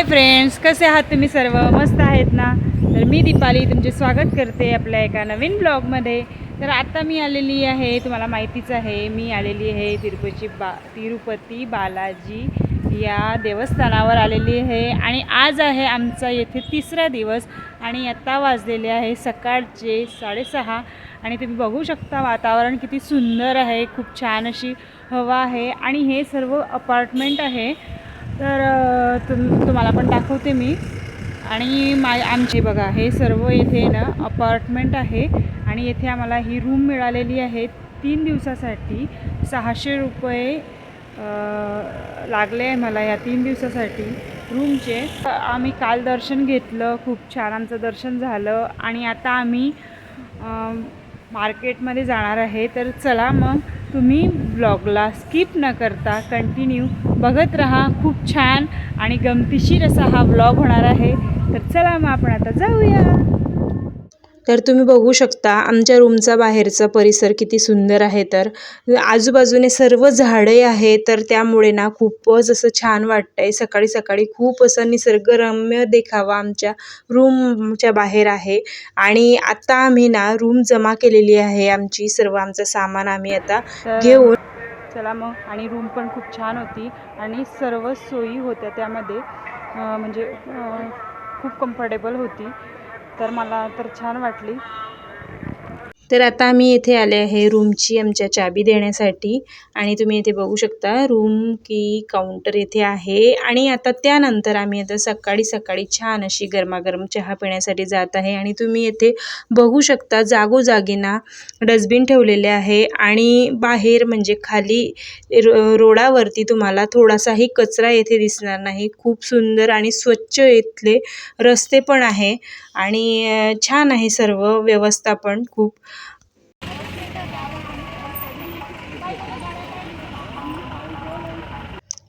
Hi friends कसे आहात तुम्ही सर्व? मस्त आहेत ना? तर मी दीपाली तुमचे स्वागत करते आपल्या एका नवीन ब्लॉगमध्ये. तर आत्ता मी आलेली आहे तुम्हाला माहितीच आहे मी आलेली आहे तिरुपती बा तिरुपती बालाजी या देवस्थानावर आलेली आहे आणि आज आहे आमचा येथे तिसरा दिवस आणि आत्ता वाजलेले आहे सकाळचे साडेसहा. आणि तुम्ही बघू शकता वातावरण किती सुंदर आहे खूप छान अशी हवा आहे आणि हे सर्व अपार्टमेंट आहे. तर तुम तुम्हाला पण दाखवते मी. आणि मा आमचे बघा हे सर्व येथे ना अपार्टमेंट आहे. आणि येथे आम्हाला ही रूम मिळालेली आहे तीन दिवसासाठी. सहाशे रुपये लागले आहे मला या तीन दिवसासाठी रूमचे आम्ही काल दर्शन घेतलं खूप छान आमचं दर्शन झालं. आणि आता आम्ही मार्केटमध्ये जाणार आहे. तर चला मग. तुम्ही ब्लॉगला स्किप न करता कंटिन्यू बघत राहा. खूप छान आणि गमतीशीर असा हा ब्लॉग होणार आहे. तर चला मग आपण आता जाऊया. तर तुम्ही बघू शकता आमच्या रूमचा बाहेरचा परिसर किती सुंदर आहे. तर आजूबाजूने सर्व झाडे आहे तर त्यामुळे ना खूपच असं छान वाटतंय. सकाळी सकाळी खूप असं निसर्गरम्य देखावा आमच्या रूमच्या बाहेर आहे. आणि आता आम्ही ना रूम जमा केलेली आहे आमची सर्व आमचं सामान आम्ही आता घेऊन. चला मग. आणि रूम पण खूप छान होती. आणि सर्व सोयी होत्या त्यामध्ये. म्हणजे खूप कम्फर्टेबल होती. तर मला तर छान वाटली. तर आता आम्ही इथे आले आहे रूमची आमच्या चाबी देण्यासाठी. आणि तुम्ही इथे बघू शकता रूम की काउंटर इथे आहे. आणि आता त्यानंतर आम्ही आता सकाळी सकाळी छान अशी गरमागरम चहा पिण्यासाठी जात आहे. आणि तुम्ही येथे बघू शकता जागोजागीना डस्टबिन ठेवलेले आहे. आणि बाहेर म्हणजे खाली रो रोडावरती तुम्हाला थोडासाही कचरा येथे दिसणार नाही. खूप सुंदर आणि स्वच्छ इथले रस्ते पण आहे. आणि छान आहे सर्व व्यवस्था पण खूप.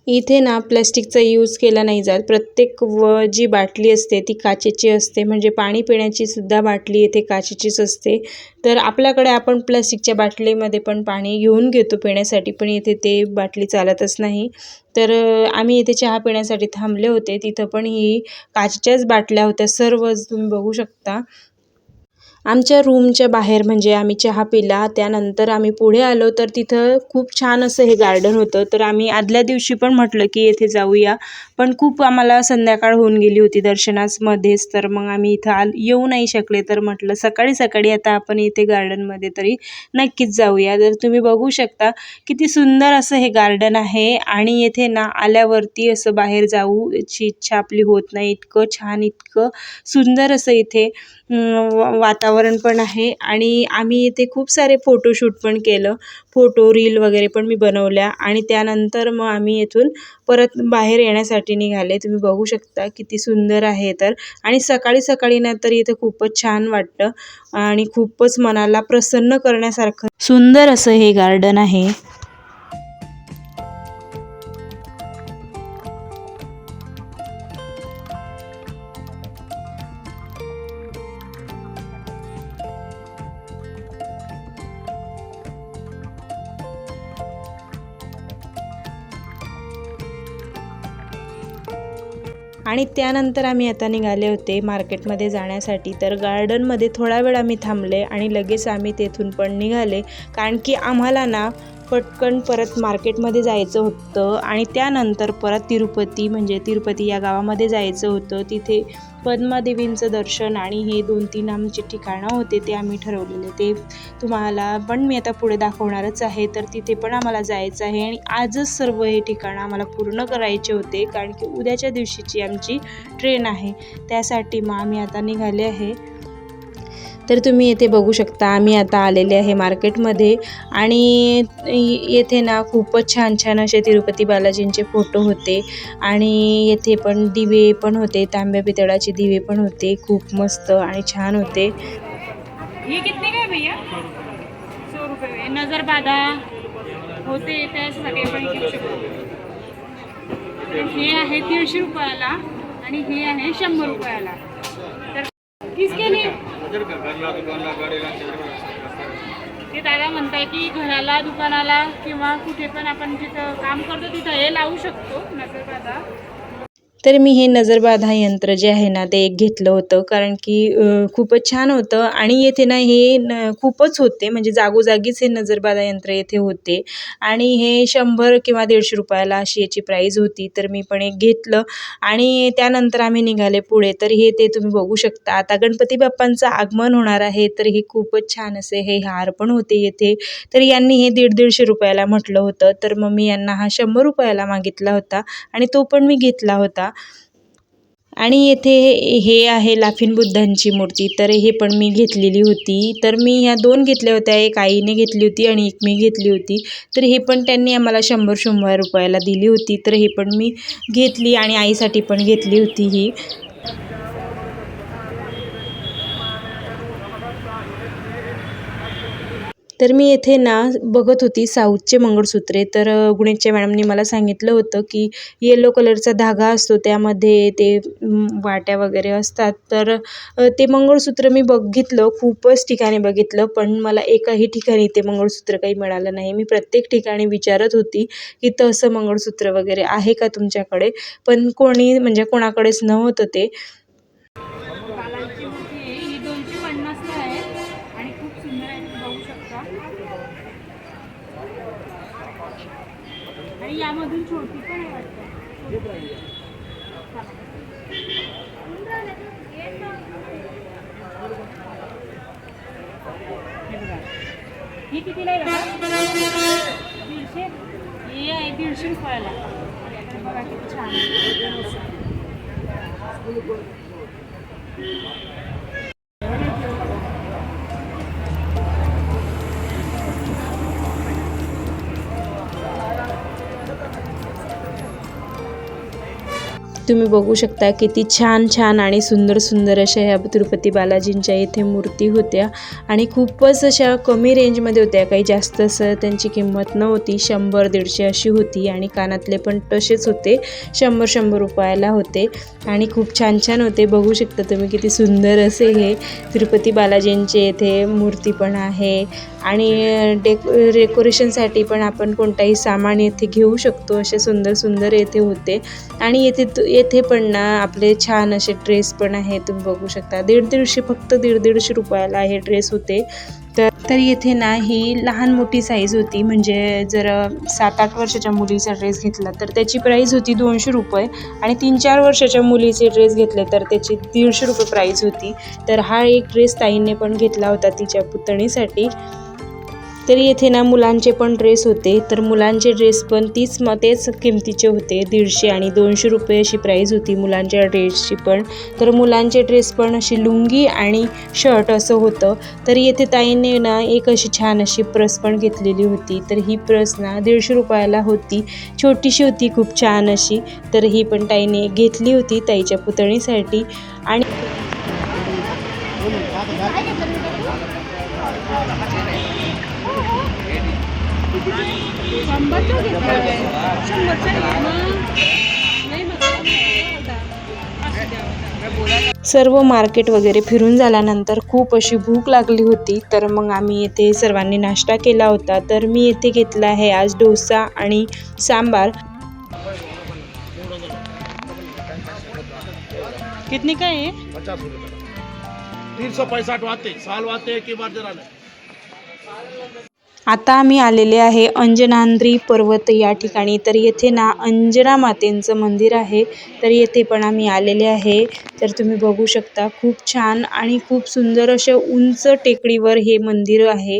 इथे ना प्लॅस्टिकचा यूज केला नाही जात. प्रत्येक व जी बाटली असते ती काचेची असते. म्हणजे पाणी पिण्याची सुद्धा बाटली इथे काचेचीच असते. तर आपल्याकडे आपण प्लॅस्टिकच्या बाटलीमध्ये पण पाणी घेऊन घेतो पिण्यासाठी पण इथे ते बाटली चालतच नाही. तर आम्ही इथे चहा पिण्यासाठी थांबले होते. तिथं पण ही काचेच्याच बाटल्या होत्या. सर्वच तुम्ही बघू शकता. आमच्या रूमच्या बाहेर म्हणजे आम्ही चहा पिला त्यानंतर आम्ही पुढे आलो तर तिथं खूप छान असं हे गार्डन होतं. तर आम्ही आदल्या दिवशी पण म्हटलं की येथे जाऊया. पण खूप आम्हाला संध्याकाळ होऊन गेली होती दर्शनासमध्येच. तर मग आम्ही इथं आल येऊ नाही शकले तर म्हटलं सकाळी सकाळी आता आपण इथे गार्डनमध्ये तरी नक्कीच जाऊया. तर तुम्ही बघू शकता किती सुंदर असं हे गार्डन आहे आणि येथे ना आल्यावरती असं बाहेर जाऊची इच्छा आपली होत नाही. इतकं छान इतकं सुंदर असं इथे अं, वातावरण पण आहे आणि आम्ही इथे खूप सारे फोटोशूट पण केलं. फोटो रील वगैरे पण मी बनवल्या आणि त्यानंतर मग आम्ही इथून परत बाहेर येण्यासाठी निघाले. तुम्ही बघू शकता किती सुंदर आहे तर. आणि सकाळी सकाळी ना तर इथे खूपच छान वाटतं आणि खूपच मनाला प्रसन्न करण्यासारखं. सुंदर असं हे गार्डन आहे. आणि त्यानंतर आम्ही आता निघाले होते मार्केटमध्ये जाण्यासाठी. तर गार्डनमध्ये थोडा वेळ आम्ही थांबले आणि लगेच आम्ही तेथून पण निघाले. कारण की आम्हाला ना पटकन परत मार्केटमध्ये जायचं होतं आणि त्यानंतर परत तिरुपती म्हणजे तिरुपती या गावामध्ये जायचं होतं. तिथे पद्मादेवींचं दर्शन आणि हे दोन तीन आमचे ठिकाणं होते ते आम्ही ठरवलेले. ते तुम्हाला पण मी आता पुढे दाखवणारच आहे तर तिथे पण आम्हाला जायचं आहे आणि आजच सर्व हे ठिकाणं आम्हाला पूर्ण करायचे होते कारण की उद्याच्या दिवशीची आमची ट्रेन आहे. त्यासाठी मग आम्ही आता निघाले आहे. तर तुम्ही येथे बघू शकता आम्ही आता आलेले आहे मार्केटमध्ये. आणि येथे ना खूपच छान छान असे तिरुपती बालाजींचे फोटो होते. आणि येथे पण दिवे पण होते तांब्या पितळाचे दिवे पण होते. खूप मस्त आणि छान होते. ये कितने का भैया? सौ रुपये. नजर बाधा होते त्यासाठी आपण घेऊ शकतो. हे आहे दीडशे रुपयाला आणि हे आहे शंभर रुपयाला. तर किसके लिए? ते दादा म्हणताय की घराला दुकानाला किंवा कुठे पण आपण जिथं काम करतो तिथं हे लावू शकतो नजर तर मी हे नजरबाधा यंत्र जे आहे ना ते एक घेतलं होतं. कारण की खूपच छान होतं आणि येथे ना हे न खूपच होते. म्हणजे जागोजागीच हे नजरबाधा यंत्र येथे होते. आणि हे शंभर किंवा दीडशे रुपयाला अशी याची प्राईज होती. तर मी पण एक घेतलं. आणि त्यानंतर आम्ही निघाले पुढे. तर हे ते तुम्ही बघू शकता. आता गणपती बाप्पांचं आगमन होणार आहे. तर हे खूपच छान असे हे हार पण होते येथे. तर यांनी हे दीड दीडशे रुपयाला म्हटलं होतं. तर मग मी यांना हा शंभर रुपयाला मागितला होता. आणि तो पण मी घेतला होता. आणि येथे हे आहे लाफिन बुद्धांची मूर्ती. तर हे पण मी घेतलेली होती. तर मी ह्या दोन घेतल्या होत्या. एक आईने घेतली होती आणि एक मी घेतली होती. तर हे पण त्यांनी आम्हाला शंभर शंभर रुपयाला दिली होती. तर हे पण मी घेतली आणि आईसाठी पण घेतली होती ही. तर मी येथे ना बघत होती साऊथचे मंगळसूत्रे तर गुणेशच्या मॅडमनी मला सांगितलं होतं की येलो कलरचा धागा असतो त्यामध्ये ते वाट्या वगैरे असतात. तर ते मंगळसूत्र मी बघितलं खूपच ठिकाणी बघितलं पण मला एकाही ठिकाणी ते मंगळसूत्र काही मिळालं नाही. मी प्रत्येक ठिकाणी विचारत होती की तसं मंगळसूत्र वगैरे आहे का तुमच्याकडे? पण कोणी म्हणजे कोणाकडेच नव्हतं ते बालांची मूर्ती आहे ही दोनशे पन्नासला आहे आणि खूप सुंदर आहे तुम्ही बघू शकता आणि यामधून छोटी पण आहे वाटतं हे बघा. ही कितीला आहे बघा दीडशे हे आहे दीडशे रुपयाला तर बघा किती छान तुम्ही बघू शकता किती छान छान आणि सुंदर सुंदर अशा ह्या तिरुपती बालाजींच्या इथे मूर्ती होत्या. आणि खूपच अशा कमी रेंजमध्ये होत्या. काही जास्त असं त्यांची किंमत नव्हती. शंभर दीडशे अशी होती आणि कानातले पण तसेच होते. शंभर शंभर रुपयाला होते. आणि खूप छान छान होते. बघू शकता तुम्ही किती सुंदर असे हे तिरुपती बालाजींचे इथे मूर्ती पण आहे. आणि डेक डेकोरेशनसाठी पण आपण कोणताही सामान येथे घेऊ शकतो. असे सुंदर सुंदर येथे होते. आणि येथे तु- येथे पण ना आपले छान असे ड्रेस पण आहे तुम्ही बघू शकता. दीड दीडशे फक्त दीड दीडशे रुपयाला हे ड्रेस होते. तर तर येथे ना ही लहान मोठी साईज होती. म्हणजे जर सात आठ वर्षाच्या मुलीचा ड्रेस घेतला तर त्याची प्राईज होती दोनशे रुपये आणि तीन चार वर्षाच्या मुलीचे ड्रेस घेतले तर त्याची दीडशे रुपये प्राईज होती. तर हा एक ड्रेस ताईंने पण घेतला होता तिच्या पुतणीसाठी. तर येथे ना मुलांचे पण ड्रेस होते. तर मुलांचे ड्रेस पण तीच म तेच किमतीचे होते. दीडशे आणि दोनशे रुपये अशी प्राईज होती मुलांच्या ड्रेसची पण. तर मुलांचे ड्रेस पण अशी लुंगी आणि शर्ट असं होतं. तर येथे ताईने ना एक अशी छान अशी प्रस पण घेतलेली होती. तर ही प्रस ना दीडशे रुपयाला होती. छोटीशी होती खूप छान अशी. तर ही पण ताईने घेतली होती ताईच्या पुतणीसाठी आणि नाही सर्व मार्केट वगैरे फिरून झाल्यानंतर खूप अशी भूक लागली होती तर मग आम्ही येथे सर्वांनी नाश्ता केला होता. तर मी येथे घेतला आहे आज डोसा आणि सांबार. कितनी का है तीन सौ पैंसठ वाते साल वाते की बार जरा आता आम्ही आलेले आहे अंजनांद्री पर्वत या ठिकाणी. तर येथे ना अंजना मातेंचं मंदिर आहे. तर येथे पण आम्ही आलेले आहे. तर तुम्ही बघू शकता खूप छान आणि खूप सुंदर अशा उंच टेकडीवर हे मंदिर आहे.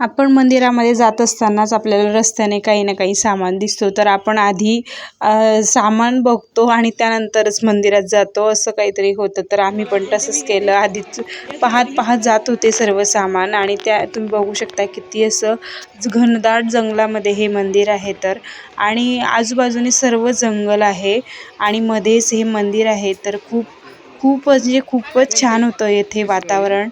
आपण मंदिरामध्ये जात असतानाच आपल्याला रस्त्याने काही ना काही सामान दिसतो. तर आपण आधी सामान बघतो आणि त्यानंतरच मंदिरात जातो. असं काहीतरी होतं. तर आम्ही पण तसंच केलं. आधीच पाहत पाहत जात होते सर्व सामान. आणि त्या तुम्ही बघू शकता किती असं घनदाट जंगलामध्ये हे मंदिर आहे तर. आणि आजूबाजूने सर्व जंगल आहे. आणि मध्येच हे मंदिर आहे. तर खूप खूप म्हणजे खूपच छान होतं येथे वातावरण.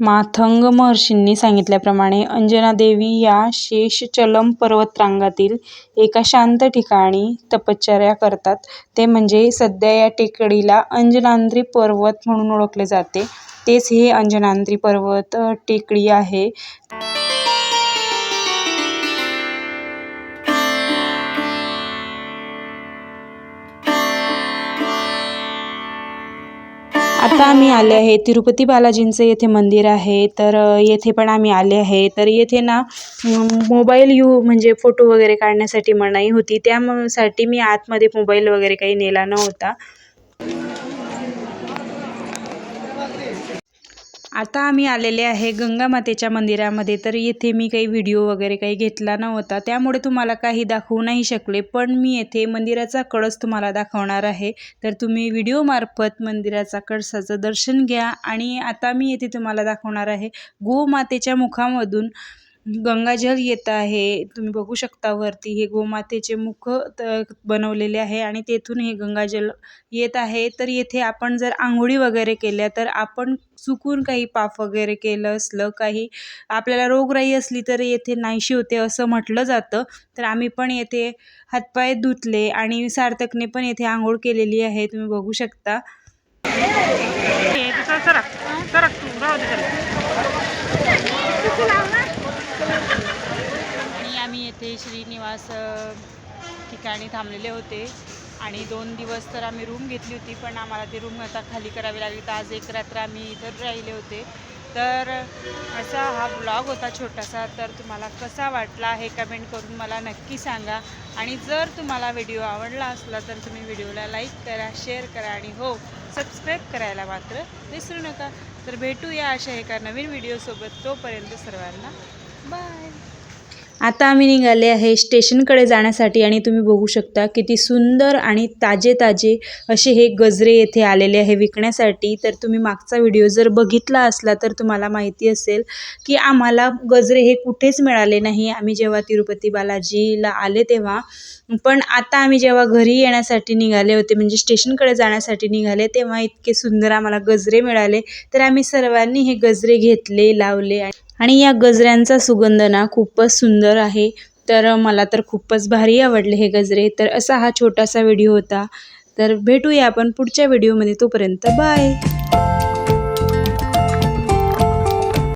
माथंग महर्षींनी सांगितल्याप्रमाणे अंजनादेवी या शेषचलम पर्वतरांगातील एका शांत ठिकाणी तपश्चर्या करतात. ते म्हणजे सध्या या टेकडीला अंजनाद्री पर्वत म्हणून ओळखले जाते. तेच हे अंजनाद्री पर्वत टेकडी आहे. आता आम्ही आले आहे तिरुपती बालाजींचं येथे मंदिर आहे. तर येथे पण आम्ही आले आहे. तर येथे ना मोबाईल यू म्हणजे फोटो वगैरे काढण्यासाठी मनाई होती. त्यासाठी मी आतमध्ये मोबाईल वगैरे काही नेला नव्हता. आता आम्ही आलेले आहे गंगामातेच्या मंदिरामध्ये. तर येथे मी काही व्हिडिओ वगैरे काही घेतला नव्हता. त्यामुळे तुम्हाला काही दाखवू नाही शकले. पण मी येथे मंदिराचा कळस तुम्हाला दाखवणार आहे. तर तुम्ही व्हिडिओमार्फत मंदिराचा कळसाचं दर्शन घ्या. आणि आता मी येथे तुम्हाला दाखवणार आहे गोमातेच्या मुखामधून गंगाजल येत आहे तुम्ही बघू शकता वरती हे गोमातेचे मुख त बनवलेले आहे आणि तेथून हे गंगाजल येत आहे तर येथे आपण जर आंघोळी वगैरे केल्या तर आपण चुकून काही पाप वगैरे केलं असलं काही आपल्याला रोगराई असली तर येथे नाहीशी होते असं म्हटलं जातं तर आम्ही पण येथे हातपाय धुतले आणि सार्थकने पण येथे आंघोळ केलेली आहे तुम्ही बघू शकता ते श्रीनिवास ठिकाणी थांबलेले होते. आणि दोन दिवस तर आम्ही रूम घेतली होती पण आम्हाला ती रूम आता खाली करावी लागली. तर आज एक रात्र आम्ही इथं राहिले होते. तर असा हा ब्लॉग होता छोटासा. तर तुम्हाला कसा वाटला हे कमेंट करून मला नक्की सांगा. आणि जर तुम्हाला व्हिडिओ आवडला असला तर तुम्ही व्हिडिओला लाईक करा शेअर करा आणि हो सबस्क्राईब करायला मात्र विसरू नका. तर भेटूया अशा एका नवीन व्हिडिओसोबत. तोपर्यंत सर्वांना बाय. आता आम्ही निघाले आहे स्टेशनकडे जाण्यासाठी आणि तुम्ही बघू शकता किती सुंदर आणि ताजे ताजे असे हे गजरे येथे आलेले आहे विकण्यासाठी. तर तुम्ही मागचा व्हिडिओ जर बघितला असला तर तुम्हाला माहिती असेल की आम्हाला गजरे हे कुठेच मिळाले नाही. आम्ही जेव्हा तिरुपती बालाजीला आले तेव्हा पण आता आम्ही जेव्हा घरी येण्यासाठी निघाले होते म्हणजे स्टेशनकडे जाण्यासाठी निघाले तेव्हा इतके सुंदर आम्हाला गजरे मिळाले. तर आम्ही सर्वांनी हे गजरे घेतले लावले आणि या गजऱ्यांचा सुगंध ना खूपच सुंदर आहे. तर मला तर खूपच भारी आवडले हे गजरे. तर असा हा छोटासा व्हिडिओ होता. तर भेटूया आपण पुढच्या व्हिडिओमध्ये. तोपर्यंत बाय.